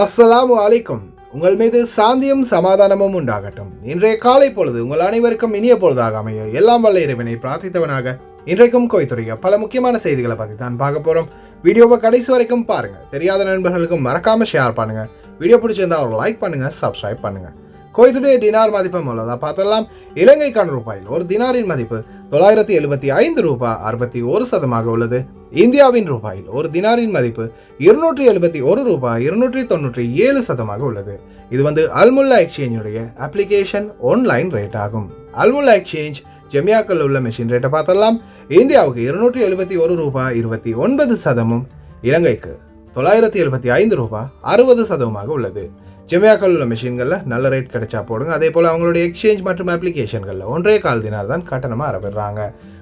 அஸ்ஸலாமு அலைக்கும். உங்கள் மீது சாந்தியும் சமாதானமும் உண்டாகட்டும். இன்றைய காலை பொழுது உங்கள் அனைவருக்கும் இனிய பொழுதாக அமைய எல்லாம் வல்ல இறைவனை பிரார்த்தித்தவனாக. இன்றைக்கும் கோய்த்துறைய பல முக்கியமான செய்திகளை பற்றி தான் பார்க்க போகிறோம் வீடியோவை கடைசி வரைக்கும் பாருங்க. தெரியாத நண்பர்களுக்கும் மறக்காம ஷேர் பண்ணுங்க. வீடியோ பிடிச்சிருந்தா ஒரு லைக் பண்ணுங்க சப்ஸ்கிரைப் பண்ணுங்க. கோய்த்துடைய டினார் மதிப்பு உள்ளதா பார்த்தலாம் இலங்கைக்கான ரூபாயில் ஒரு தினாரின் மதிப்பு தொள்ளாயிரத்தி எழுபத்தி ஐந்து ரூபாய் அறுபத்தி ஒரு சதமாக உள்ளது. இந்தியாவின் ரூபாயில் ஒரு தினாரின் மதிப்பு இருநூற்றி எழுபத்தி ஒரு ரூபாய் இருநூற்றி தொண்ணூற்றி ஏழு சதமாக உள்ளது. இது வந்து அல்முல்லா எக்ஸ்சேஞ்சுடைய அப்ளிகேஷன் ஆன்லைன் ரேட் ஆகும். அல்முல்லா எக்ஸ்சேஞ்ச் ஜெமியாக்கள் உள்ள மெஷின் ரேட்டை பார்த்தலாம் இந்தியாவுக்கு இருநூற்றி எழுபத்தி ஒரு ரூபாய் இருபத்தி ஒன்பது சதமும் இலங்கைக்கு தொள்ளாயிரத்தி எழுபத்தி ஐந்து ரூபாய் அறுபது சதவீதமாக உள்ளது. ஜெமியாக்கள் உள்ள மிஷின்களில் நல்ல ரேட் கிடைச்சா போடுங்க. அதே போல் அவங்களுடைய எக்ஸ்சேஞ்ச் மற்றும் அப்ளிகேஷன்களில் ஒன்றே கால் தினால் தான் கட்டணமாக அறவிடுறாங்க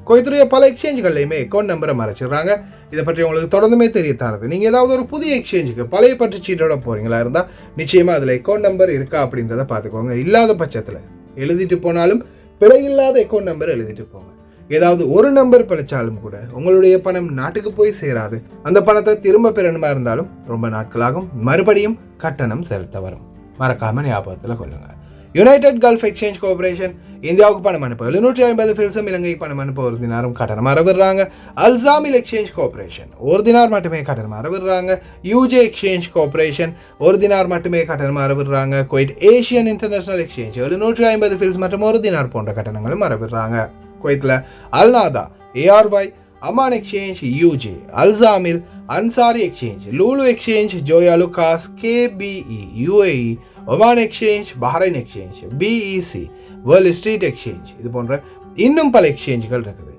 கோயத்துடைய பல எக்ஸ்சேஞ்சுகள்லையுமே அக்கௌண்ட் நம்பரை மறைச்சிடுறாங்க. இதை பற்றி உங்களுக்கு தொடர்ந்துமே தெரிய தரது. நீங்கள் ஏதாவது ஒரு புதிய எக்ஸ்சேஞ்சுக்கு பழைய பற்று சீட்டோட போகிறீங்களா இருந்தால் நிச்சயமாக அதில் அக்கௌண்ட் நம்பர் இருக்கா அப்படின்றத பார்த்துக்கோங்க. இல்லாத பட்சத்தில் எழுதிட்டு போனாலும் பிழை இல்லாத அக்கௌண்ட் நம்பர் எழுதிட்டு போங்க. ஏதாவது ஒரு நம்பர் பிழைச்சாலும் கூட உங்களுடைய பணம் நாட்டுக்கு போய் சேராது. அந்த பணத்தை திரும்ப பெறணுமா இருந்தாலும் ரொம்ப நாட்களாகும். மறுபடியும் கட்டணம் செலுத்த வரும். மறக்காம ஞாபகத்தில் கொள்ளுங்க. யுனைடெட் கல்ஃப் எக்ஸ்சேஞ்ச் கோஆபரேஷன் இந்தியாவுக்கு பணம் அனுப்ப எழுநூற்றி ஐம்பது ஃபில்ஸும் இலங்கைக்கு பணம் அனுப்ப ஒரு தினாரும் கட்டணம் விடுறாங்க அல்சாமில் எக்ஸ்சேஞ்ச் கோஆபரேஷன் ஒரு தினார் மட்டுமே கட்டணம் விடுறாங்க யூஜே எக்ஸ்சேஞ்ச் கோஆபரேஷன் ஒரு தினார் மட்டுமே கட்டணம் விடுறாங்க குவைட் ஏஷியன் இன்டர்நேஷனல் எக்ஸ்சேஞ்ச் எழுநூற்றி ஐம்பது ஃபில்ஸ் மற்றும் ஒரு தினார் போன்ற கட்டணங்களும் மறவிடுறாங்க குவைத்தில் Al Nadha ARY Aman exchange UJ Al Zamil Ansari exchange Lulu exchange Joyalukkas KBE UAE Oman exchange Bahrain exchange BEC world street exchange இது போன்ற இன்னும் பல எக்ஸ்சேஞ்சுகள் இருக்குது.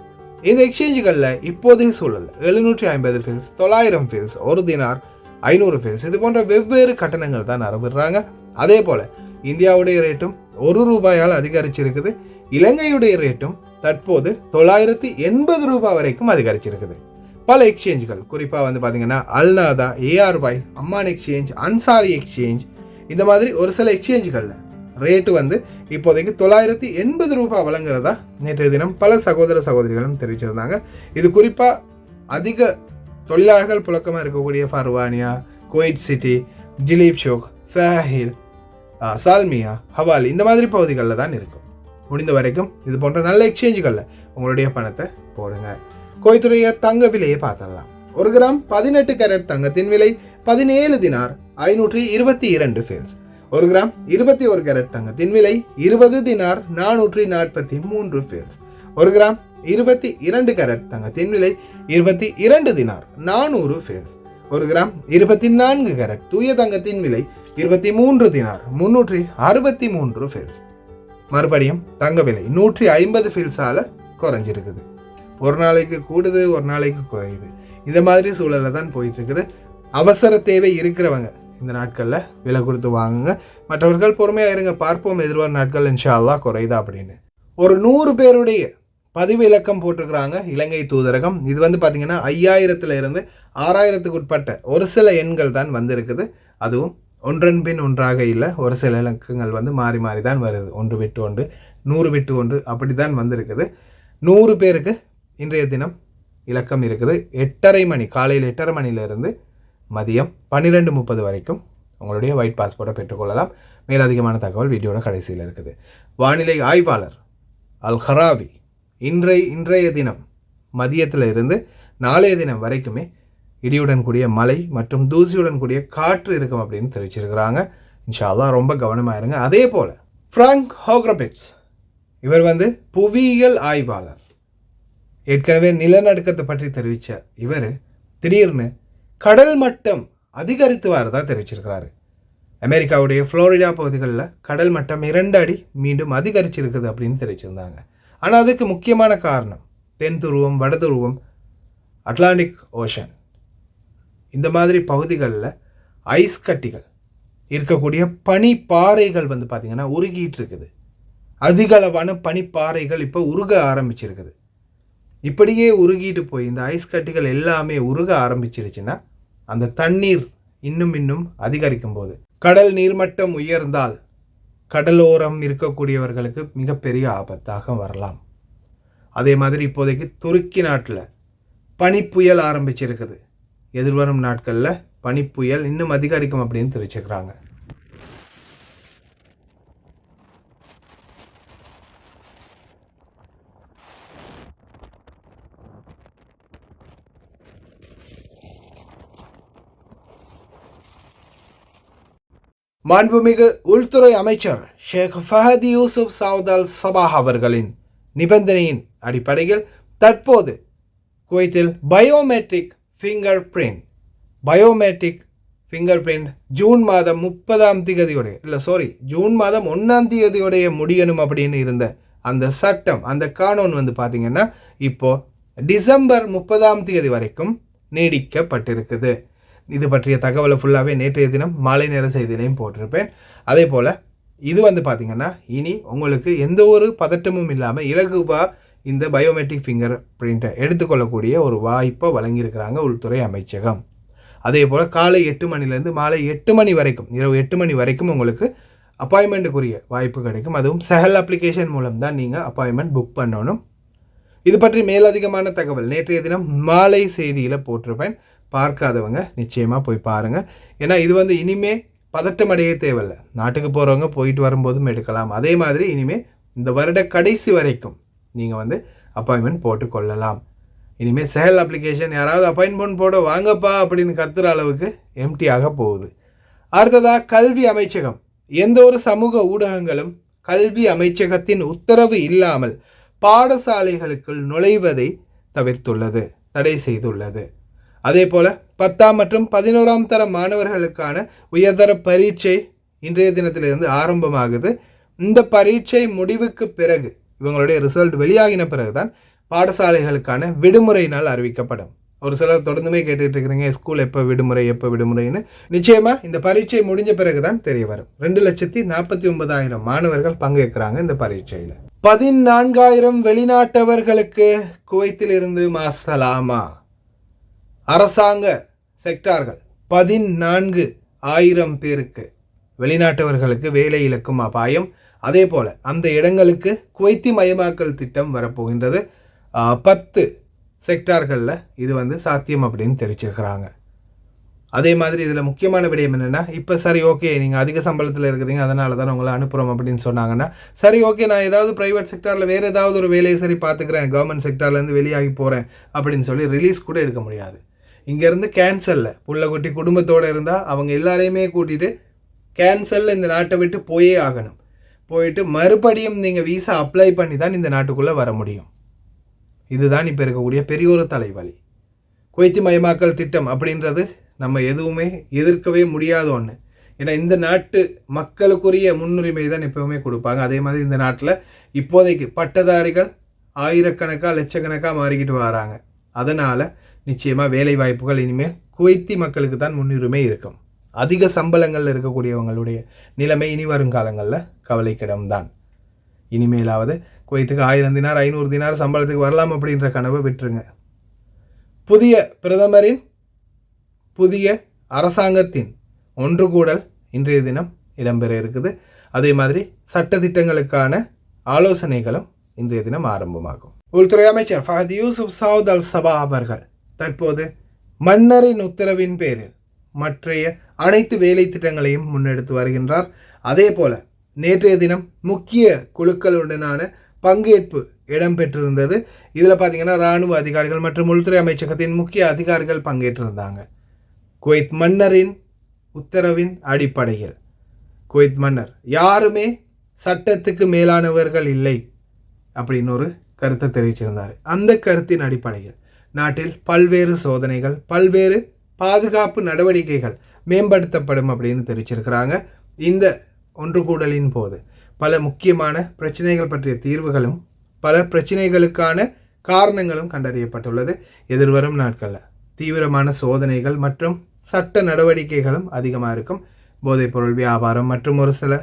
இந்த எக்ஸ்சேஞ்சுகளில் இப்போதைய சூழல் எழுநூற்றி ஐம்பது ஃபீல்ஸ் தொள்ளாயிரம் ஃபீல்ஸ் ஒரு தினார் ஐநூறு ஃபீல்ஸ் இது போன்ற வெவ்வேறு கட்டணங்கள் தான் அறவிடுறாங்க அதே போல் இந்தியாவுடைய ரேட்டும் ஒரு ரூபாயால் அதிகரிச்சிருக்குது. இலங்கையுடைய ரேட்டும் தற்போது தொள்ளாயிரத்தி எண்பது ரூபாய் வரைக்கும் அதிகரிச்சிருக்குது. பல எக்ஸ்சேஞ்சுகள் குறிப்பாக வந்து பார்த்தீங்கன்னா Al Nahda ARY Amman exchange Ansari exchange இந்த மாதிரி ஒரு சில எக்ஸ்சேஞ்சுகளில் ரேட்டு வந்து இப்போதைக்கு தொள்ளாயிரத்தி எண்பது ரூபாய் வழங்குறதா நேற்றைய தினம் பல சகோதர சகோதரிகளும் தெரிவிச்சிருந்தாங்க. இது குறிப்பாக அதிக தொழிலாளர்கள் புழக்கமாக இருக்கக்கூடிய Farwaniya Kuwait City Jleeb Shuyoukh Sahil Salmiya Hawally இந்த மாதிரி பகுதிகளில் தான் இருக்கும் முடிந்த வரைக்கும் இது போன்ற நல்ல எக்ஸ்சேஞ்சுகளில் உங்களுடைய பணத்தை போடுங்க. கோய்த்துடைய தங்க விலையை பார்த்துடலாம். ஒரு கிராம் பதினெட்டு கேரட் தங்கத்தின் விலை பதினேழு தினார் ஐநூற்றி இருபத்தி இரண்டு ஃபேல்ஸ் ஒரு கிராம் இருபத்தி ஒரு கேரட் தங்கத்தின் விலை இருபது தினார் நானூற்றி நாற்பத்தி மூன்று ஃபேல்ஸ் ஒரு கிராம் இருபத்தி இரண்டு கேரட் தங்கத்தின் விலை இருபத்தி இரண்டு தினார் நானூறு ஃபேல்ஸ் ஒரு கிராம் இருபத்தி நான்கு கேரட் தூய தங்கத்தின் விலை இருபத்தி மூன்று தினார் முன்னூற்றி அறுபத்தி மூன்று ஃபேல்ஸ் மறுபடியும் தங்க விலை நூற்றி ஐம்பது ஃபீல்ஸால் குறைஞ்சிருக்குது. ஒரு நாளைக்கு கூடுது ஒரு நாளைக்கு குறையுது. இந்த மாதிரி சூழலில் தான் போயிட்டுருக்குது. அவசர தேவை இருக்கிறவங்க இந்த நாட்களில் விலை கொடுத்து வாங்குங்க. மற்றவர்கள் பொறுமையாக இருங்க பார்ப்போம் எதிர்வரும் நாட்கள் இன்ஷா குறையுதா அப்படின்னு. ஒரு நூறு பேருடைய பதிவு இலக்கம் போட்டிருக்கிறாங்க இலங்கை தூதரகம். இது வந்து பார்த்திங்கன்னா ஐயாயிரத்துல இருந்து ஆறாயிரத்துக்கு உட்பட்ட ஒரு சில எண்கள் தான் வந்திருக்குது. அதுவும் ஒன்றன் பின் ஒன்றாக இல்லை ஒரு சில இலக்கங்கள் வந்து மாறி மாறி தான் வருது. ஒன்று விட்டு ஒன்று நூறு விட்டு ஒன்று அப்படி தான் வந்திருக்குது. நூறு பேருக்கு இன்றைய தினம் இலக்கம் இருக்குது. எட்டரை மணி காலையில் எட்டரை மணியிலிருந்து மதியம் பன்னிரெண்டு முப்பது வரைக்கும் உங்களுடைய ஒயிட் பாஸ்போர்ட்டை பெற்றுக்கொள்ளலாம். மேலதிகமான தகவல் வீடியோட கடைசியில் இருக்குது. வானிலை ஆய்வாளர் அல் ஹராவி இன்றைய இன்றைய தினம் மதியத்தில் இருந்து நாளைய தினம் வரைக்குமே இடியுடன் கூடிய மழை மற்றும் தூசியுடன் கூடிய காற்று இருக்கும் அப்படின்னு தெரிவிச்சிருக்கிறாங்க. இன்ஷால்லா ரொம்ப கவனமாக இருங்க. அதே போல் ஃப்ராங்க் ஹோக்ரபிட்ஸ் இவர் வந்து புவியியல் ஆய்வாளர். ஏற்கனவே நிலநடுக்கத்தை பற்றி தெரிவித்த இவர் திடீர்னு கடல் மட்டம் அதிகரித்து வரதாக தெரிவிச்சிருக்கிறாரு. அமெரிக்காவுடைய ஃப்ளோரிடா பகுதிகளில் கடல் மட்டம் இரண்டு அடி மீண்டும் அதிகரிச்சிருக்குது அப்படின்னு தெரிவிச்சிருந்தாங்க. ஆனால் அதுக்கு முக்கியமான காரணம் தென் துருவம் வட துருவம் அட்லாண்டிக் ஓஷன். இந்த மாதிரி பகுதிகளில் ஐஸ் கட்டிகள் இருக்கக்கூடிய பனிப்பாறைகள் வந்து பார்த்திங்கன்னா உருகிட்டு இருக்குது. அதிகளவான பனிப்பாறைகள் இப்போ உருக ஆரம்பிச்சிருக்குது. இப்படியே உருகிட்டு போய் இந்த ஐஸ் கட்டிகள் எல்லாமே உருக ஆரம்பிச்சிருச்சுன்னா அந்த தண்ணீர் இன்னும் இன்னும் அதிகரிக்கும் போது கடல் நீர்மட்டம் உயர்ந்தால் கடலோரம் இருக்கக்கூடியவர்களுக்கு மிகப்பெரிய ஆபத்தாக வரலாம். அதே மாதிரி இப்போதைக்கு துருக்கி நாட்டில் பனிப்புயல் ஆரம்பிச்சிருக்குது. எதிர்வரும் நாட்களில் பனிப்புயல் இன்னும் அதிகரிக்கும் அப்படின்னு தெரிவிச்சுக்கிறாங்க மாண்புமிகு உள்துறை அமைச்சர் ஷேக் ஃபஹதி யூசுப் சவுதால் சபாஹ் அவர்களின் நிபந்தனையின் அடிப்படையில் தற்போது குவைத்தில் biometric fingerprint biometric fingerprint June மாதம் முப்பதாம் தேதியுடைய இல்லை சாரி ஜூன் மாதம் ஒன்றாம் தேதியுடைய முடியணும் அப்படின்னு இருந்த அந்த சட்டம் அந்த கானூன் வந்து பார்த்திங்கன்னா இப்போது டிசம்பர் முப்பதாம் தேதி வரைக்கும் நீடிக்கப்பட்டிருக்குது. இது பற்றிய தகவலை ஃபுல்லாகவே நேற்றைய தினம் மாலை நேர செய்தியிலையும் போட்டிருப்பேன். அதே போல் இது வந்து பார்த்திங்கன்னா இனி உங்களுக்கு எந்த ஒரு பதட்டமும் இல்லாமல் இலகுவாக இந்த பயோமெட்ரிக் ஃபிங்கர் பிரிண்ட்டை எடுத்துக்கொள்ளக்கூடிய ஒரு வாய்ப்பை வழங்கியிருக்கிறாங்க உள்துறை அமைச்சகம். அதே போல் காலை எட்டு மணிலேருந்து மாலை எட்டு மணி வரைக்கும் இரவு எட்டு மணி வரைக்கும் உங்களுக்கு அப்பாயின்மெண்ட்டுக்குரிய வாய்ப்பு கிடைக்கும். அதுவும் செஹல் அப்ளிகேஷன் மூலம் தான் நீங்கள் அப்பாயின்மெண்ட் புக் பண்ணணும். இது பற்றி மேலதிகமான தகவல் நேற்றைய தினம் மாலை செய்தியில் போட்டிருப்பேன். பார்க்காதவங்க நிச்சயமாக போய் பாருங்கள் ஏன்னா இது வந்து இனிமே பதட்டம் அடைய தேவையில்லை. நாட்டுக்கு போகிறவங்க போயிட்டு வரும்போதும் எடுக்கலாம். அதே மாதிரி இனிமேல் இந்த வருட கடைசி வரைக்கும் நீங்கள் வந்து அப்பாயின்மெண்ட் போட்டு கொள்ளலாம். இனிமேல் சேல் அப்ளிகேஷன் யாராவது அப்பாயின்மெண்ட் போட வாங்கப்பா அப்படின்னு கத்துற அளவுக்கு எம்டியாக போகுது. அடுத்ததாக கல்வி அமைச்சகம். எந்த ஒரு சமூக ஊடகங்களும் கல்வி அமைச்சகத்தின் உத்தரவு இல்லாமல் பாடசாலைகளுக்குள் நுழைவதை தவிர்த்துள்ளது தடை செய்துள்ளது. அதே போல் பத்தாம் மற்றும் பதினோராம் தர மாணவர்களுக்கான உயர்தர பரீட்சை இன்றைய தினத்திலிருந்து ஆரம்பமாகுது. இந்த பரீட்சை முடிவுக்கு பிறகு இவங்களுடைய ரிசல்ட் வெளியாகின பிறகுதான் பாடசாலைகளுக்கான விடுமுறை நாள் அறிவிக்கப்படும். ஒரு சிலர் தொடர்ந்துமே கேட்டுட்டு இருக்கிறீங்க ஸ்கூல் எப்போ விடுமுறை எப்போ விடுமுறைன்னு. நிச்சயமா இந்த பரீட்சை முடிஞ்ச பிறகு தான் தெரிய வரும். ரெண்டு லட்சத்தி நாற்பத்தி ஒன்பதாயிரம் மாணவர்கள் பங்கேற்கிறாங்க இந்த பரீட்சையில். பதினான்காயிரம் வெளிநாட்டவர்களுக்கு குவைத்தில் இருந்து மாசலாமா அரசாங்க செக்டார்கள் பதினான்கு ஆயிரம் பேருக்கு. வெளிநாட்டவர்களுக்கு வேலை இழக்கும் அபாயம் அதே போல் அந்த இடங்களுக்கு குவைத்தி மயமாக்கல் திட்டம் வரப்போகின்றது. பத்து செக்டார்களில் இது வந்து சாத்தியம் அப்படின்னு தெரிவிச்சிருக்கிறாங்க. அதே மாதிரி இதில் முக்கியமான விடயம் என்னென்னா இப்போ சரி ஓகே நீங்கள் அதிக சம்பளத்தில் இருக்கிறீங்க அதனால தான் உங்களை அனுப்புகிறோம் அப்படின்னு சொன்னாங்கன்னா சரி ஓகே நான் ஏதாவது ப்ரைவேட் செக்டாரில் வேறு ஏதாவது ஒரு வேலையை சரி பார்த்துக்கிறேன் கவர்மெண்ட் செக்டார்லேருந்து வெளியாகி போகிறேன் அப்படின்னு சொல்லி ரிலீஸ் கூட எடுக்க முடியாது. இங்கேருந்து கேன்சலில் புள்ளக்குட்டி குடும்பத்தோடு இருந்தால் அவங்க எல்லாரையுமே கூட்டிகிட்டு கேன்சலில் இந்த நாட்டை விட்டு போயே ஆகணும். போயிட்டு மறுபடியும் நீங்கள் வீசா அப்ளை பண்ணி தான் இந்த நாட்டுக்குள்ளே வர முடியும். இதுதான் இப்போ இருக்கக்கூடிய பெரிய ஒரு தலைவலி. குவைத்தி மயமாக்கல் திட்டம் அப்படின்றது நம்ம எதுவுமே எதிர்க்கவே முடியாத ஒன்று ஏன்னா இந்த நாட்டு மக்களுக்குரிய முன்னுரிமை தான் எப்போவுமே கொடுப்பாங்க. அதே மாதிரி இந்த நாட்டில் இப்போதைக்கு பட்டதாரிகள் ஆயிரக்கணக்காக லட்சக்கணக்காக மாறிக்கிட்டு வராங்க. அதனால் நிச்சயமாக வேலை வாய்ப்புகள் இனிமேல் குவைத்தி மக்களுக்கு தான் முன்னுரிமை இருக்கும். அதிக சம்பளங்களில் இருக்கக்கூடியவங்களுடைய நிலைமை இனி வரும் காலங்களில் கவலைக்கிடம்தான் இனிமேலாவது குவைத்துக்கு ஆயிரம் தினார் ஐநூறு தினார் சம்பளத்துக்கு வரலாம் அப்படின்ற கனவை விட்டுருங்க. புதிய பிரதமரின் புதிய அரசாங்கத்தின் ஒன்று கூடல் இன்றைய தினம் இடம்பெற இருக்குது. அதே மாதிரி சட்டத்திட்டங்களுக்கான ஆலோசனைகளும் இன்றைய தினம் ஆரம்பமாகும். உள்துறை அமைச்சர் Fahad Yousef Saud Al Sabah அவர்கள் தற்போது மன்னரின் உத்தரவின் பேரில் மற்றைய அனைத்து வேலை திட்டங்களையும் முன்னெடுத்து வருகின்றார். அதே போல நேற்றைய தினம் முக்கிய குழுக்களுடனான பங்கேற்பு இடம்பெற்றிருந்தது. இதில் பார்த்தீங்கன்னா இராணுவ அதிகாரிகள் மற்றும் உள்துறை அமைச்சகத்தின் முக்கிய அதிகாரிகள் பங்கேற்றிருந்தாங்க. குவைத் மன்னரின் உத்தரவின் அடிப்படையில். குவைத் மன்னர் யாருமே சட்டத்துக்கு மேலானவர்கள் இல்லை அப்படின்னு ஒரு கருத்தை தெரிவிச்சிருந்தார். அந்த கருத்தின் அடிப்படையில் நாட்டில் பல்வேறு சோதனைகள் பல்வேறு பாதுகாப்பு நடவடிக்கைகள் மேம்படுத்தப்படும் அப்படின்னு தெரிவிச்சிருக்கிறாங்க. இந்த ஒன்று கூடலின் போது பல முக்கியமான பிரச்சனைகள் பற்றிய தீர்வுகளும் பல பிரச்சனைகளுக்கான காரணங்களும் கண்டறியப்பட்டுள்ளது. எதிர்வரும் நாட்களில் தீவிரமான சோதனைகள் மற்றும் சட்ட நடவடிக்கைகளும் அதிகமாக இருக்கும். போதைப்பொருள் வியாபாரம் மற்றும் ஒரு சில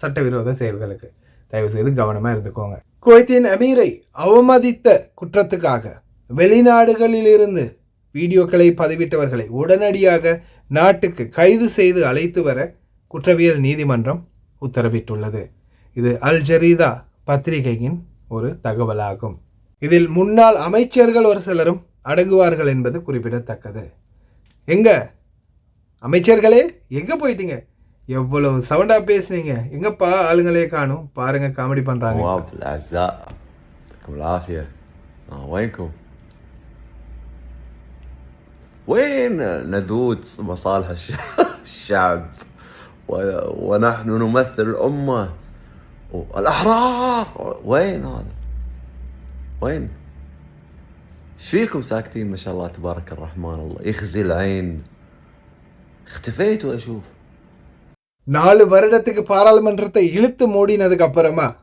சட்டவிரோத செயல்களுக்கு தயவு செய்து கவனமாக இருந்துக்கோங்க. குவைத்தின் அமீரை அவமதித்த குற்றத்துக்காக வெளிநாடுகளிலிருந்து வீடியோக்களை பதிவிட்டவர்களை உடனடியாக நாட்டுக்கு கைது செய்து அழைத்து வர குற்றவியல் நீதிமன்றம் உத்தரவிட்டுள்ளது. இது அல் ஜரீதா பத்திரிகையின் ஒரு தகவலாகும். இதில் முன்னாள் அமைச்சர்கள் ஒரு சிலரும் அடங்குவார்கள் என்பது குறிப்பிடத்தக்கது. எங்க? அமைச்சர்களே எங்க போயிட்டீங்க? எவ்வளவு சவுண்டா பேசுனீங்க. எங்கப்பா ஆளுங்களே காணும்? பாருங்க காமெடி பண்றாங்க. وين نذود مصالح الش- الشعب و- ونحن نمثل الأمة الأحرار وين هذا؟ وين؟ ايش فيكم ساكتين ما شاء الله تبارك الرحمن الله يخزي العين اختفيتوا اشوف நாலு வருடத்துக்கு பாராளுமன்றத்தை இழுத்து மூடினதுக்கு அப்புறமா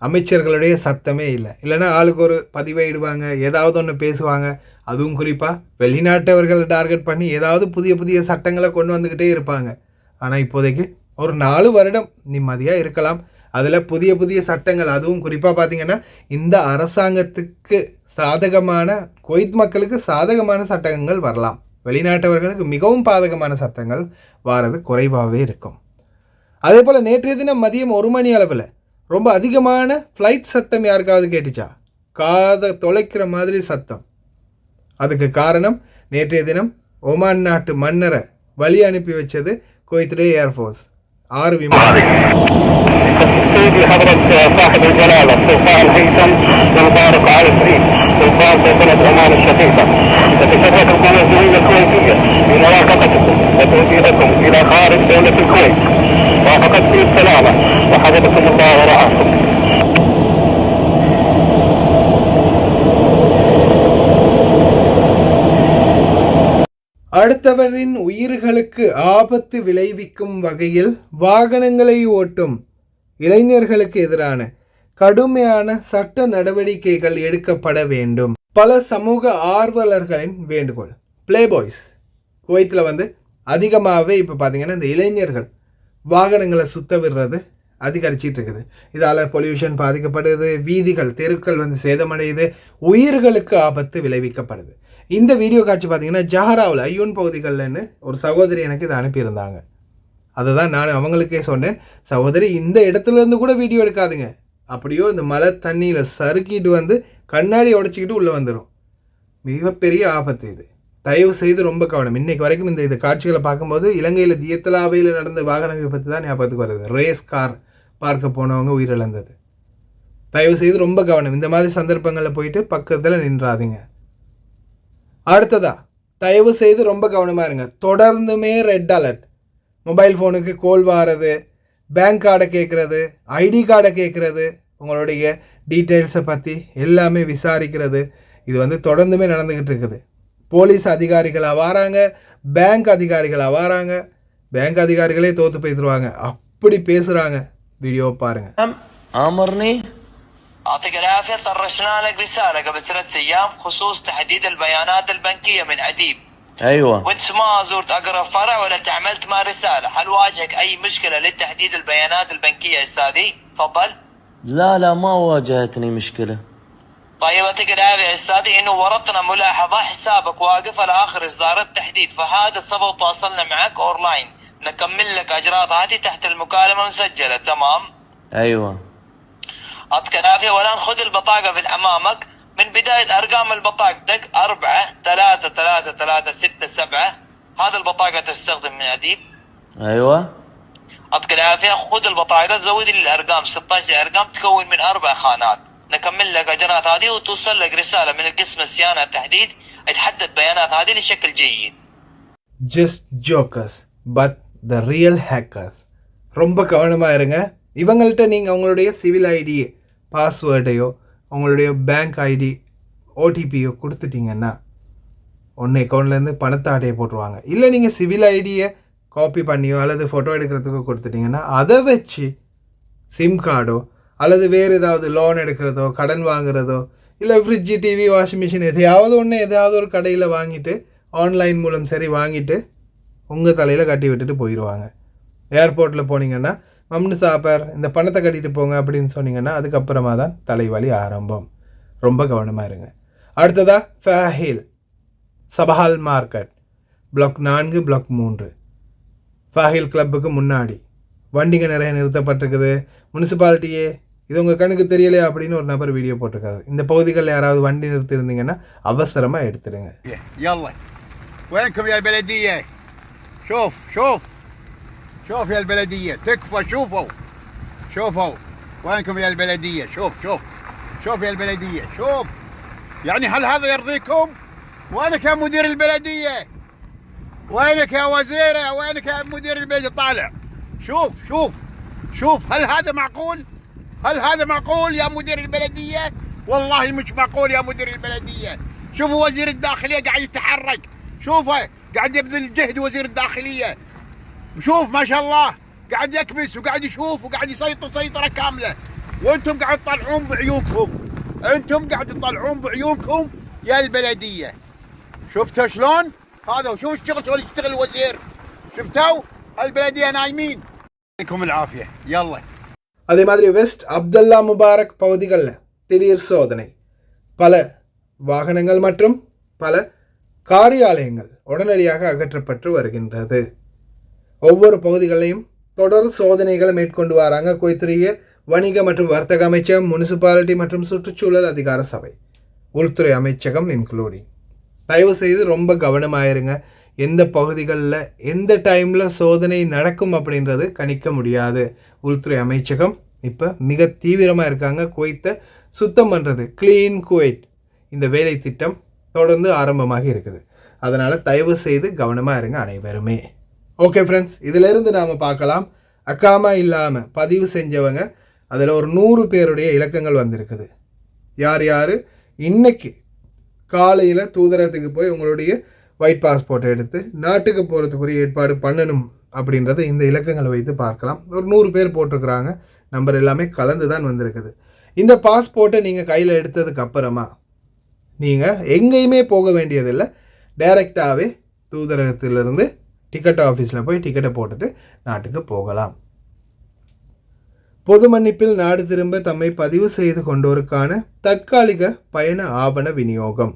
அமைச்சர்களுடைய சத்தமே இல்லை. இல்லைன்னா ஆளுக்கு ஒரு பதிவை இடுவாங்க ஏதாவது ஒன்று பேசுவாங்க. அதுவும் குறிப்பாக வெளிநாட்டவர்களை டார்கெட் பண்ணி ஏதாவது புதிய புதிய சட்டங்களை கொண்டு வந்துக்கிட்டே இருப்பாங்க. ஆனால் இப்போதைக்கு ஒரு நாலு வருடம் நிம்மதியாக இருக்கலாம். அதில் புதிய புதிய சட்டங்கள் அதுவும் குறிப்பாக பார்த்திங்கன்னா இந்த அரசாங்கத்துக்கு சாதகமான கொய்த் மக்களுக்கு சாதகமான சட்டங்கள் வரலாம். வெளிநாட்டவர்களுக்கு மிகவும் பாதகமான சட்டங்கள் வாரது குறைவாகவே இருக்கும். அதே போல் நேற்றைய தினம் மதியம் ஒரு மணி அளவில் ரொம்ப அதிகமான ஃப்ளைட் சத்தம் யாருக்காவது கேட்டுச்சா காதை தொலைக்கிற மாதிரி சத்தம் அதுக்கு காரணம் நேற்றைய தினம் ஒமான் நாட்டு மன்னரை வழி அனுப்பி வச்சது குவைத்துடைய ஏர்ஃபோர்ஸ் ஆறு விமானம் سيدي حضرة صاحب الجلالة السلطان هيثم بن طارق آل سعيد سلطان سلطنة عمان الشقيقة تتشرف القوى الجوية الكويتية بمرافقتكم وتوجيهكم إلى خارج دولة الكويت وافقتكم السلامة وحفظكم الله ورعاكم அடுத்தவரின் உயிர்களுக்கு ஆபத்து விளைவிக்கும் வகையில் வாகனங்களை ஓட்டும் இளைஞர்களுக்கு எதிரான கடுமையான சட்ட நடவடிக்கைகள் எடுக்கப்பட வேண்டும் பல சமூக ஆர்வலர்களின் வேண்டுகோள் ப்ளே பாய்ஸ் குவைத்தில் வந்து அதிகமாகவே இப்போ பார்த்தீங்கன்னா இந்த இளைஞர்கள் வாகனங்களை சுத்த விடுறது அதிகரிச்சிட்டு இருக்குது. இதால் பொல்யூஷன் பாதிக்கப்படுது வீதிகள் தெருக்கள் வந்து சேதமடையுது உயிர்களுக்கு ஆபத்து விளைவிக்கப்படுது. இந்த வீடியோ காட்சி பார்த்தீங்கன்னா ஜஹராவில் ஐயூன் பகுதிகள்னு ஒரு சகோதரி எனக்கு இதை அனுப்பியிருந்தாங்க. அதை தான் நான் அவங்களுக்கே சொன்னேன். சகோதரி இந்த இடத்துல இருந்து கூட வீடியோ எடுக்காதுங்க. அப்படியோ இந்த மழை தண்ணியில் சறுக்கிட்டு வந்து கண்ணாடி உடச்சிக்கிட்டு உள்ளே வந்துடும் மிகப்பெரிய ஆபத்து இது. தயவு செய்து ரொம்ப கவனம். இன்னைக்கு வரைக்கும் இந்த இது காட்சிகளை பார்க்கும்போது இலங்கையில் தியத்தலாவையில் நடந்த வாகன விபத்து தான் ஞாபகத்துக்கு வருது. ரேஸ் கார் பார்க்க போனவங்க உயிரிழந்தது. தயவு செய்து ரொம்ப கவனம். இந்த மாதிரி சந்தர்ப்பங்களில் போயிட்டு பக்கத்தில் நின்றாதீங்க. அடுத்ததா தயவு செய்து ரொம்ப கவனமாக இருங்க. தொடர்ந்துமே ரெட் அலர்ட் மொபைல் ஃபோனுக்கு கோல் வாரது பேங்க் கார்டை கேட்குறது ஐடி கார்டை கேட்குறது உங்களுடைய டீட்டெயில்ஸை பற்றி எல்லாமே விசாரிக்கிறது. இது வந்து தொடர்ந்துமே நடந்துக்கிட்டு இருக்குது. போலீஸ் அதிகாரிகளாக வராங்க பேங்க் அதிகாரிகளாக வராங்க பேங்க் அதிகாரிகளே தோற்று போய்த்துருவாங்க அப்படி பேசுகிறாங்க வீடியோ பாருங்கள் امرني يعطيك العافية طرشنا لك رسالة قبل ثلاث أيام خصوص تحديد البيانات البنكية من أديب ايوه وانت ما زرت أقرب فرع ولا تعاملت مع رسالة هل واجهك أي مشكلة لتحديد البيانات البنكية أستاذي تفضل لا لا ما واجهتني مشكله طيب كده يا أستاذي إنه ورطنا ملاحظة حسابك واقف على اخر إصدار التحديث فهذا السبب تواصلنا معك أونلاين. نكمل لك اجراءات هذه تحت المكالمة مسجله تمام؟ أيوه. يعطيك العافية. والآن خذ البطاقة في أمامك. من بداية أرقام البطاقتك 4 3 3 3 6 7 هذا البطاقة تستخدم من اديب أيوه. يعطيك العافية. خذ البطاقة زود لي الأرقام 16 أرقام تكون من أربع خانات. نكمل لك أجراءات هذه وتوصل لك رسالة من القسم الصيانة التحديد تحدد بيانات هذه لشكل جيد just jokers but the real hackers ரொம்ப கவனமாக இருங்க இவங்கள்ட்ட நீங்கள் உங்களுடைய சிவில் ஐடி பாஸ்வேர்டையோ உங்களுடைய பேங்க் ஐடி ஓடிபியோ கொடுத்துட்டீங்கன்னா ஒன்று அக்கௌண்ட்லேருந்து பணத்தை ஆட்டையை போட்டுருவாங்க இல்லை நீங்கள் சிவில் ஐடியை காப்பி பண்ணியோ அல்லது ஃபோட்டோ எடுக்கிறதுக்கோ கொடுத்துட்டீங்கன்னா அதை வச்சு சிம் கார்டோ அல்லது வேறு ஏதாவது லோன் எடுக்கிறதோ கடன் வாங்குறதோ இல்லை ஃப்ரிட்ஜு டிவி வாஷிங் மிஷின் எதையாவது ஒன்று எதாவது ஒரு கடையில் வாங்கிட்டு ஆன்லைன் மூலம் சரி வாங்கிட்டு உங்கள் தலையில் கட்டி விட்டுட்டு போயிடுவாங்க ஏர்போர்ட்டில் போனீங்கன்னா மம்னு சாப்பர் இந்த பணத்தை கட்டிட்டு போங்க அப்படின்னு சொன்னீங்கன்னா அதுக்கப்புறமா தான் தலைவலி ஆரம்பம். ரொம்ப கவனமாக இருங்க. அடுத்ததாக ஃபேஹில் சபஹால் மார்க்கெட் பிளாக் நான்கு பிளாக் மூன்று. ஃபாஹில் கிளப்புக்கு முன்னாடி. வண்டிங்க நிறைய நிறுத்தப்பட்டிருக்குது. முனிசிபாலிட்டியே இது உங்கள் கண்ணுக்கு தெரியலையா அப்படின்னு ஒரு நபர் வீடியோ போட்டிருக்காரு இந்த பகுதிகளில் யாராவது வண்டி நிறுத்தி இருந்தீங்கன்னா அவசரமாக எடுத்துடுங்க يلا وينكم يا البلديه شوف شوف شوف يا البلدية تكفى شوفوا شوفوا وينكم يا البلدية شوف شوف شوف يا البلدية شوف يعني هل هذا يرضيكم وينك يا مدير البلدية وينك يا وزيرة وينك يا مدير البلدية طالع شوف شوف شوف هل هذا معقول هل هذا معقول يا مدير البلدية؟ والله مش معقول يا مدير البلدية. شوفوا وزير الداخلية قاعد يتحرك. شوفه قاعد يبذل جهد وزير الداخلية. شوف ما شاء الله قاعد يكبس وقاعد يشوف وقاعد يسيطر سيطرة كاملة. وأنتم قاعد تطلعون بعيونكم. أنتم قاعد تطلعون بعيونكم يا البلدية. شفتوا شلون؟ هذا وشوف الشغل شلون يشتغل الوزير. شفتوا؟ البلدية نايمين. يعطيكم العافية. يلا. அதே மாதிரி வெஸ்ட் அப்துல்லா முபாரக் பகுதிகளில் திடீர் சோதனை. பல வாகனங்கள் மற்றும் பல காரியாலயங்கள் உடனடியாக அகற்றப்பட்டு வருகின்றது. ஒவ்வொரு பகுதிகளையும் தொடர் சோதனைகளை மேற்கொண்டு வராங்க. கொய்த்துறைய வணிக மற்றும் வர்த்தக அமைச்சகம் முனிசிபாலிட்டி மற்றும் சுற்றுச்சூழல் அதிகார சபை. உள்துறை அமைச்சகம் இன்க்ளூடிங் தயவு செய்து ரொம்ப கவனமாயிருங்க. எந்த பகுதிகளில் எந்த டைமில் சோதனை நடக்கும் அப்படின்றது கணிக்க முடியாது. உள்துறை அமைச்சகம் இப்போ மிக தீவிரமாக இருக்காங்க. குவைத்தை சுத்தம் பண்ணுறது க்ளீன் குவைட் இந்த வேலை திட்டம் தொடர்ந்து ஆரம்பமாக இருக்குது. அதனால் தயவு செய்து கவனமாக இருங்க அனைவருமே. ஓகே ஃப்ரெண்ட்ஸ் இதிலிருந்து நாம் பார்க்கலாம். அக்காமா இல்லாமல் பதிவு செஞ்சவங்க அதில் ஒரு நூறு பேருடைய இலக்கங்கள் வந்திருக்குது. யார் யார்? இன்னைக்கு காலையில் தூதரகத்துக்கு போய் உங்களுடைய ஒயிட் பாஸ்போர்ட்டை எடுத்து நாட்டுக்கு போகிறதுக்குரிய ஏற்பாடு பண்ணணும் அப்படின்றத இந்த இலக்கங்களை வைத்து பார்க்கலாம். ஒரு நூறு பேர் போட்டிருக்கிறாங்க. நம்பர் எல்லாமே கலந்து தான் வந்திருக்குது. இந்த பாஸ்போர்ட்டை நீங்கள் கையில் எடுத்ததுக்கு அப்புறமா நீங்கள் எங்கேயுமே போக வேண்டியதில்லை. டைரெக்டாகவே தூதரகத்திலிருந்து டிக்கெட் ஆஃபீஸில் போய் டிக்கெட்டை போட்டுட்டு நாட்டுக்கு போகலாம். பொது மன்னிப்பில் நாடு திரும்ப தம்மை பதிவு செய்து கொண்டோருக்கான தற்காலிக பயண ஆவண விநியோகம்.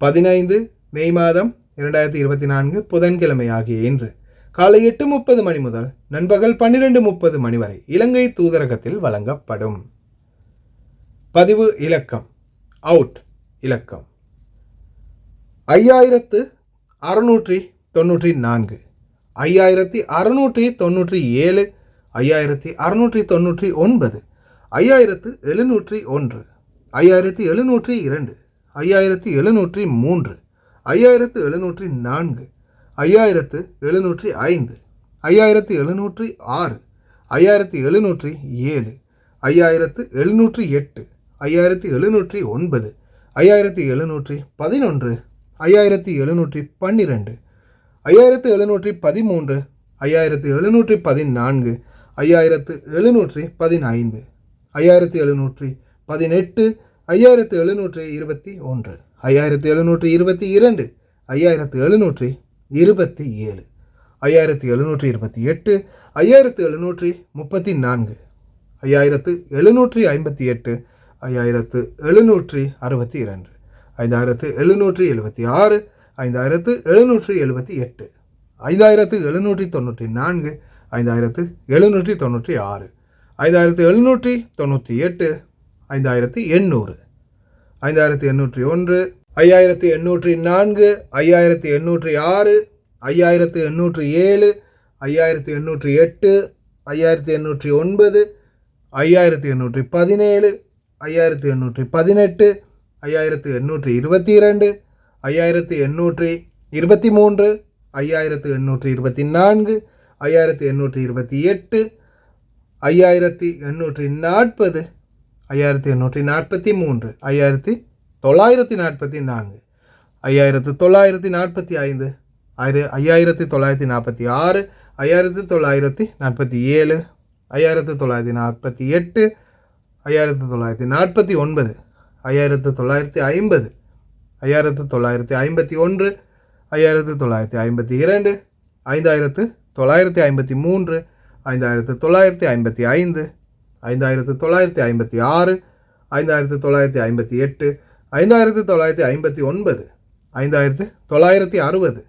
பதினைந்து மே மாதம் இரண்டாயிரத்தி இருபத்தி நான்கு புதன்கிழமை ஆகிய இன்று காலை எட்டு முப்பது மணி முதல் நண்பகல் பன்னிரெண்டு முப்பது மணி வரை இலங்கை தூதரகத்தில் வழங்கப்படும். பதிவு இலக்கம். அவுட் இலக்கம். ஐயாயிரத்து அறுநூற்றி தொண்ணூற்றி நான்கு. ஐயாயிரத்தி அறுநூற்றி தொண்ணூற்றி ஏழு. ஐயாயிரத்தி அறுநூற்றி தொண்ணூற்றி ஒன்பது. ஐயாயிரத்து எழுநூற்றி ஒன்று. ஐயாயிரத்தி எழுநூற்றி இரண்டு. ஐயாயிரத்தி எழுநூற்றி மூன்று. ஐயாயிரத்து எழுநூற்றி நான்கு ஐயாயிரத்து எழுநூற்றி ஐந்து ஐயாயிரத்து எழுநூற்றி ஆறு ஐயாயிரத்தி எழுநூற்றி ஏழு ஐயாயிரத்து எழுநூற்றி எட்டு ஐயாயிரத்து எழுநூற்றி ஒன்பது ஐயாயிரத்தி எழுநூற்றி பதினொன்று ஐயாயிரத்தி எழுநூற்றி பன்னிரெண்டு ஐயாயிரத்து எழுநூற்றி பதிமூன்று ஐயாயிரத்து எழுநூற்றி பதினான்கு ஐயாயிரத்து எழுநூற்றி பதினைந்து ஐயாயிரத்தி எழுநூற்றி பதினெட்டு ஐயாயிரத்து எழுநூற்றி இருபத்தி ஒன்று ஐயாயிரத்து எழுநூற்றி இருபத்தி இரண்டு. ஐயாயிரத்து எழுநூற்றி இருபத்தி ஏழு. ஐயாயிரத்து எழுநூற்றி இருபத்தி எட்டு. ஐயாயிரத்து எழுநூற்றி முப்பத்தி நான்கு. ஐயாயிரத்து எழுநூற்றி ஐம்பத்தி எட்டு. ஐயாயிரத்து எழுநூற்றி அறுபத்தி இரண்டு. ஐந்தாயிரத்து எழுநூற்றி எழுபத்தி ஆறு. ஐந்தாயிரத்து எழுநூற்றி எழுபத்தி எட்டு. ஐந்தாயிரத்து எழுநூற்றி தொண்ணூற்றி நான்கு. ஐந்தாயிரத்து எழுநூற்றி தொண்ணூற்றி ஆறு. ஐந்தாயிரத்து எழுநூற்றி தொண்ணூற்றி எட்டு. ஐந்தாயிரத்து எண்ணூறு. ஐந்தாயிரத்தி எண்ணூற்றி ஒன்று ஐயாயிரத்து எண்ணூற்றி நான்கு ஐயாயிரத்தி எண்ணூற்றி ஆறு ஐயாயிரத்து எண்ணூற்றி ஏழு ஐயாயிரத்து எண்ணூற்றி எட்டு ஐயாயிரத்தி எண்ணூற்றி ஒன்பது ஐயாயிரத்து எண்ணூற்றி பதினேழு ஐயாயிரத்து எண்ணூற்றி பதினெட்டு ஐயாயிரத்து எண்ணூற்றி இருபத்தி இரண்டு ஐயாயிரத்து எண்ணூற்றி இருபத்தி மூன்று ஐயாயிரத்து எண்ணூற்றி இருபத்தி நான்கு ஐயாயிரத்து எண்ணூற்றி இருபத்தி எட்டு ஐயாயிரத்தி எண்ணூற்றி நாற்பது ஐயாயிரத்தி எண்ணூற்றி நாற்பத்தி மூன்று ஐயாயிரத்தி தொள்ளாயிரத்தி நாற்பத்தி நான்கு ஐயாயிரத்து தொள்ளாயிரத்தி நாற்பத்தி ஐந்து ஆயிர ஐயாயிரத்தி தொள்ளாயிரத்தி நாற்பத்தி ஆறு ஐயாயிரத்தி தொள்ளாயிரத்தி நாற்பத்தி ஏழு ஐயாயிரத்து தொள்ளாயிரத்தி நாற்பத்தி எட்டு ஐயாயிரத்து தொள்ளாயிரத்தி நாற்பத்தி ஒன்பது ஐயாயிரத்து தொள்ளாயிரத்தி ஐம்பது ஐயாயிரத்து தொள்ளாயிரத்தி ஐம்பத்தி ஒன்று ஐயாயிரத்து தொள்ளாயிரத்தி ஐம்பத்தி இரண்டு ஐந்தாயிரத்து தொள்ளாயிரத்தி ஐம்பத்தி மூன்று ஐந்தாயிரத்து தொள்ளாயிரத்தி ஐம்பத்தி ஐந்து ஐந்தாயிரத்து தொள்ளாயிரத்தி ஐம்பத்தி ஆறு ஐந்தாயிரத்து தொள்ளாயிரத்தி ஐம்பத்தி எட்டு ஐந்தாயிரத்து தொள்ளாயிரத்தி ஐம்பத்தி ஒன்பது ஐந்தாயிரத்து தொள்ளாயிரத்தி அறுபது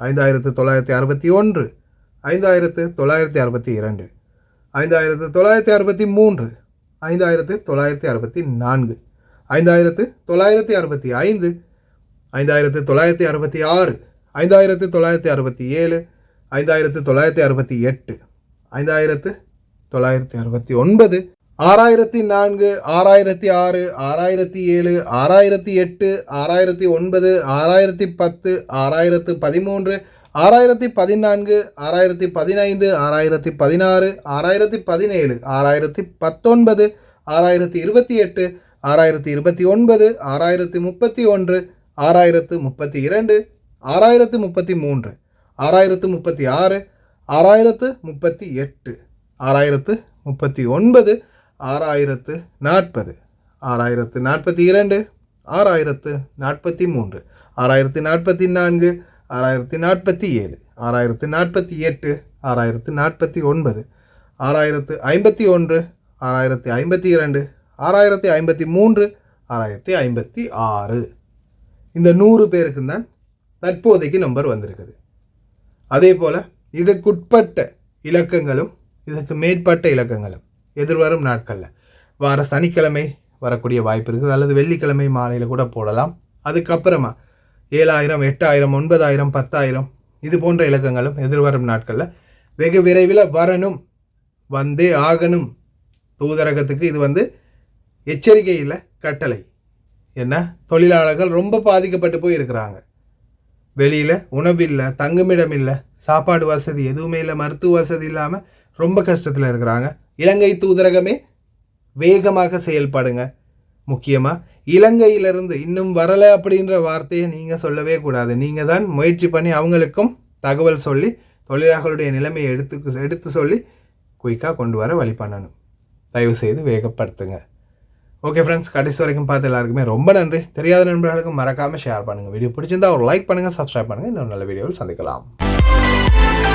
ஐந்தாயிரத்து தொள்ளாயிரத்தி அறுபத்தி ஒன்று ஐந்தாயிரத்து தொள்ளாயிரத்தி அறுபத்தி இரண்டு ஐந்தாயிரத்து தொள்ளாயிரத்தி அறுபத்தி மூன்று ஐந்தாயிரத்து தொள்ளாயிரத்தி அறுபத்தி நான்கு ஐந்தாயிரத்து தொள்ளாயிரத்தி அறுபத்தி ஐந்து ஐந்தாயிரத்து தொள்ளாயிரத்தி அறுபத்தி ஆறு ஐந்தாயிரத்து தொள்ளாயிரத்தி அறுபத்தி ஏழு ஐந்தாயிரத்து தொள்ளாயிரத்தி அறுபத்தி எட்டு ஐந்தாயிரத்து தொள்ளாயிரத்தி அறுபத்தி ஒன்பது ஆறாயிரத்தி நான்கு ஆறாயிரத்தி ஆறு ஆறாயிரத்தி ஏழு ஆறாயிரத்தி எட்டு ஆறாயிரத்தி ஒன்பது ஆறாயிரத்தி பத்து ஆறாயிரத்து பதிமூன்று ஆறாயிரத்தி பதினான்கு ஆறாயிரத்தி பதினைந்து ஆறாயிரத்தி பதினாறு ஆறாயிரத்தி பதினேழு ஆறாயிரத்தி பத்தொன்பது ஆறாயிரத்தி இருபத்தி எட்டு ஆறாயிரத்தி இருபத்தி ஒன்பது ஆறாயிரத்தி முப்பத்தி ஒன்று ஆறாயிரத்து முப்பத்தி இரண்டு ஆறாயிரத்து முப்பத்தி மூன்று ஆறாயிரத்து முப்பத்தி ஆறு ஆறாயிரத்து முப்பத்தி எட்டு. ஆறாயிரத்து முப்பத்தி ஒன்பது ஆறாயிரத்து நாற்பது ஆறாயிரத்து நாற்பத்தி இரண்டு ஆறாயிரத்து நாற்பத்தி மூன்று ஆறாயிரத்து நாற்பத்தி நான்கு ஆறாயிரத்து நாற்பத்தி ஏழு ஆறாயிரத்து நாற்பத்தி எட்டு ஆறாயிரத்து நாற்பத்தி ஒன்பது ஆறாயிரத்து ஐம்பத்தி ஒன்று ஆறாயிரத்தி ஐம்பத்தி இரண்டு ஆறாயிரத்தி ஐம்பத்தி மூன்று ஆறாயிரத்தி ஐம்பத்தி ஆறு. இந்த நூறு பேருக்கு தான் தற்போதைக்கு நம்பர் வந்திருக்குது. அதே போல் இதற்குட்பட்ட இலக்கங்களும் இதற்கு மேற்பட்ட இலக்கங்களும் எதிர்வரும் நாட்களில். வார சனிக்கிழமை வரக்கூடிய வாய்ப்பு இருக்குது. அல்லது வெள்ளிக்கிழமை மாலையில் கூட போடலாம். அதுக்கப்புறமா ஏழாயிரம் எட்டாயிரம் ஒன்பதாயிரம் பத்தாயிரம் இது போன்ற இலக்கங்களும் எதிர்வரும் நாட்களில். வெகு விரைவில் வரணும். வந்தே ஆகணும். தூதரகத்துக்கு இது வந்து எச்சரிக்கையில் கட்டளை. என்ன? தொழிலாளர்கள் ரொம்ப பாதிக்கப்பட்டு போய் இருக்கிறாங்க வெளியில் உணவில்லை தங்குமிடம் இல்லை சாப்பாடு வசதி எதுவுமே இல்லை மருத்துவ வசதி இல்லாமல் ரொம்ப கஷ்டத்தில் இருக்கிறாங்க. இலங்கை தூதரகமே வேகமாக செயல்படுங்க. முக்கியமாக இலங்கையிலிருந்து இன்னும் வரலை அப்படின்ற வார்த்தையை நீங்கள் சொல்லவே கூடாது. நீங்கள் தான் முயற்சி பண்ணி அவங்களுக்கும் தகவல் சொல்லி தொழிலாளர்களுடைய நிலைமையை எடுத்து எடுத்து சொல்லி குயிக்காக கொண்டு வர வழி பண்ணணும். தயவு செய்து வேகப்படுத்துங்க. ஓகே ஃப்ரெண்ட்ஸ் கடைசி வரைக்கும் பார்த்து எல்லாருக்குமே ரொம்ப நன்றி. தெரியாத நண்பர்களுக்கும் மறக்காமல் ஷேர் பண்ணுங்கள் வீடியோ பிடிச்சிருந்தா ஒரு லைக் பண்ணுங்கள் சப்ஸ்கிரைப் பண்ணுங்கள் இன்னொரு நல்ல வீடியோவில் சந்திக்கலாம்.